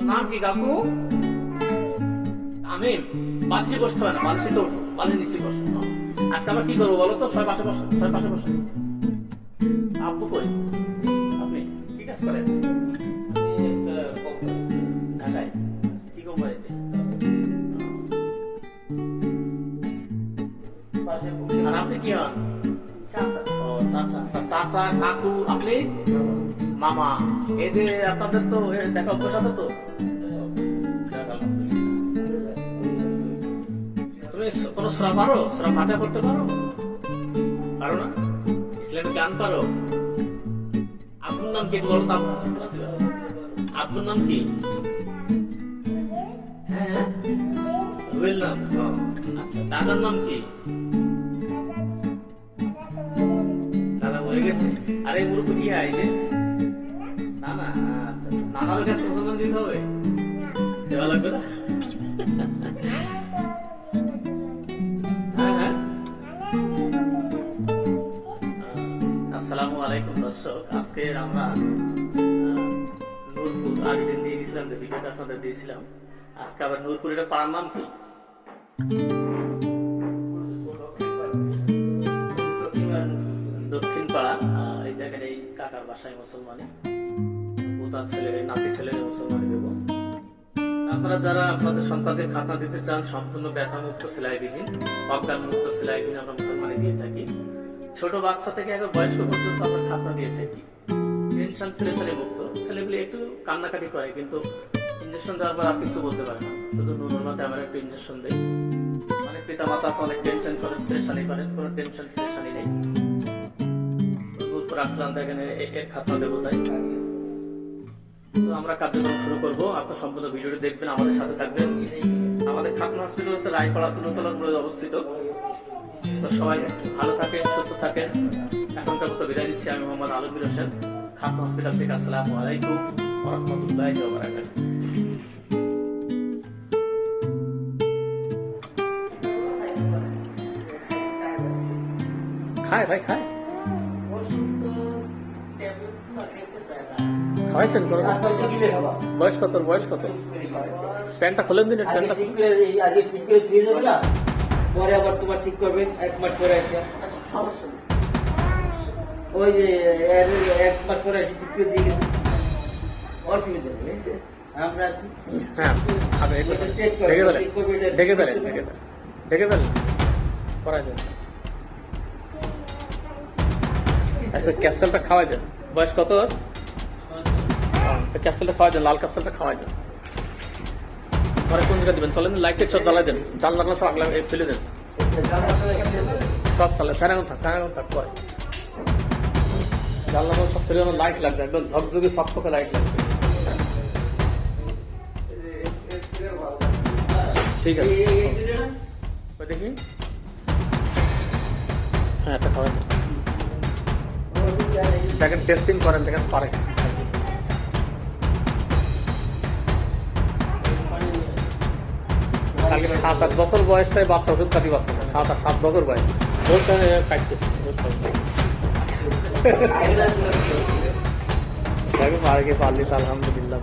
তোর নাম কি কাকু? আমি বালছি বসতে হয় না বালছি তো বালি নিচে বসে। আজকে আমরা কি করব বলো তো? ছয় পাশে বসে ছয় পাশে বসে। আব্বু কই? আপনি কি কাজ করেন? ঢাকায়। কি কোম্পানিতে? আর আপনি কি হন? চাচা। ও চাচা। চাচা কাকু আপনি? মামা, এই আপনাদের তো দেখা অভ্যাস আছে তো? তুমি কোনো সুরা পারো? সুরা ফাতে করতে পারো? পারো না? ইসলামিক গান পারো? আপনার নাম কি বলো তো বুঝতে পারছি। আপনার নাম কি? হ্যাঁ নাম আচ্ছা দাদার নাম কি? দাদা মরে গেছে। আরে, এই কি হয় না নানার কাছে প্রথম দিতে হবে? দেওয়া লাগবে না? হ্যাঁ হ্যাঁ। আসসালামু আলাইকুম, দর্শক। আজকে আমরা নূরপুর, আগের দিন দিয়ে গেছিলাম, যে ভিডিওটা আপনাদের দিয়েছিলাম। আজকে আবার নূরপুর এটা পাড়ার নাম কি? দক্ষিণ পাড়া। এই দেখেন এই কাকার বাসায় মুসলমানি পুতার ছেলে, নাতি ছেলের মুসলমানি দেব। আপনারা যারা আপনাদের সন্তানকে খাতা দিতে চান, সম্পূর্ণ ব্যথা মুক্ত সেলাইবিহীন অজ্ঞান মুক্ত সেলাইবিহীন আমরা মুসলমানি দিয়ে থাকি। ছোট বাচ্চা থেকে একবার বয়স্ক পর্যন্ত আমরা খাতা দিয়ে থাকি। টেনশন, প্রেশারে মুক্ত। ছেলেগুলি একটু কান্নাকাটি করে, কিন্তু ইঞ্জেকশন দেওয়ার পর আর কিছু বলতে পারে না। শুধু নুরুলতে আমরা একটু ইঞ্জেকশন দেই। অনেক পিতা মাতা অনেক টেনশন করেন প্রেশানি করেন কোনো টেনশন প্রেশানি নেই। আসলাম দেখেন খাতনা দেবো তাই। তো আমরা কার্যক্রম শুরু করব। আপনার সম্পূর্ণ ভিডিওটি দেখবেন, আমাদের সাথে থাকবেন। আমাদের খাতনা হসপিটাল হচ্ছে রায়পাড়া তুলতলার মূলে অবস্থিত। তো সবাই ভালো থাকেন, সুস্থ থাকেন। এখনকার মতো বিদায় দিচ্ছি আমি মোহাম্মদ আলমগীর হোসেন। খাতনা হসপিটাল থেকে আসসালামু আলাইকুম রহমতুল্লাহ বারাকাতুহু খায় ভাই, খায়। খাওয়াইছেন কোনো? বয়স কত বয়স কত? প্যান্টটা খুলেন দিন প্যান্টটা ঠিক করে এই আগে ঠিক করে ছুঁয়ে যাবে না। পরে আবার তোমার ঠিক করবে এক মাস পরে একটা সমস্যা নেই। ওই যে এক মাস পরে এসে ঠিক করে দিয়ে গেছে। অসুবিধা নেই আমরা আছি। হ্যাঁ। ডেকে ফেলেন ডেকে ফেলেন আচ্ছা ক্যাপসুলটা খাওয়াই দেন। বয়স কত ক্যাপসুলটা খাওয়াই দেন লাল ক্যাপসুলটা খাওয়াই দেন পরে কোন জায়গায় দেবেন? চলেন লাইটের সব জ্বালাই দেন। জাল জানলা সব আগলা ফেলে দেন। সব চলে ফ্যান এখন থাক ফ্যান এখন থাক পরে। জানলা সব ফেলে দেন লাইট লাগবে একদম ঝকঝকে ফকফকে লাইট লাগবে। ঠিক আছে। দেখি। হ্যাঁ একটা খাবেন দেখেন টেস্টিং করেন, দেখেন, পারে সাত আট বছর বয়সটাই বাচ্চা ওষুধ কাটি বাচ্চা না। সাত আট, সাত বছর বয়স ওষুধ কাটতেছে খাইতেছে। গিয়ে পারলি আলহামদুলিল্লাহ